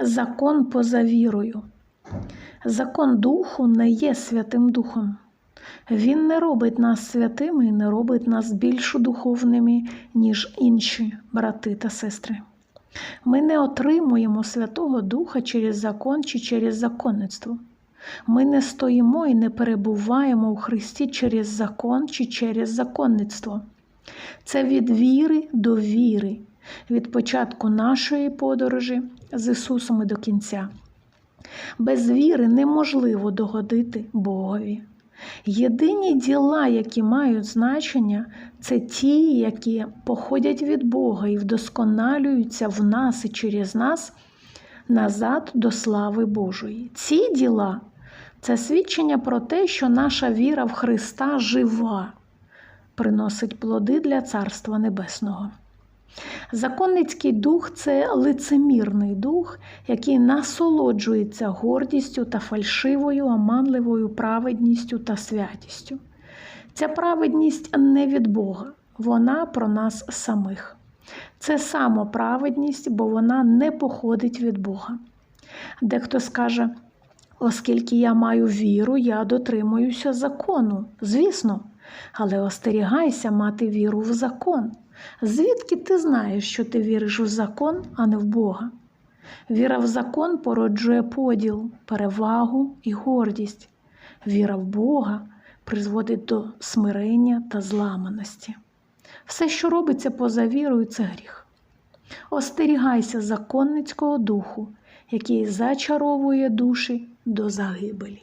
Закон поза вірою. Закон духу не є Святим Духом. Він не робить нас святими і не робить нас більш духовними, ніж інші брати та сестри. Ми не отримуємо Святого Духа через закон чи через законництво. Ми не стоїмо і не перебуваємо у Христі через закон чи через законництво. Це від віри до віри, від початку нашої подорожі з Ісусом і до кінця. Без віри неможливо догодити Богові. Єдині діла, які мають значення, це ті, які походять від Бога і вдосконалюються в нас і через нас назад до слави Божої. Ці діла це свідчення про те, що наша віра в Христа жива, приносить плоди для Царства Небесного. Законницький дух це лицемірний дух, який насолоджується гордістю та фальшивою, оманливою праведністю та святістю. Ця праведність не від Бога, вона про нас самих. Це самоправедність, бо вона не походить від Бога. Дехто скаже, оскільки я маю віру, я дотримуюся закону. Звісно, але остерігайся мати віру в закон. Звідки ти знаєш, що ти віриш в закон, а не в Бога? Віра в закон породжує поділ, перевагу і гордість. Віра в Бога призводить до смирення та зламаності. Все, що робиться поза вірою, це гріх. Остерігайся законницького духу, який зачаровує душі до загибелі.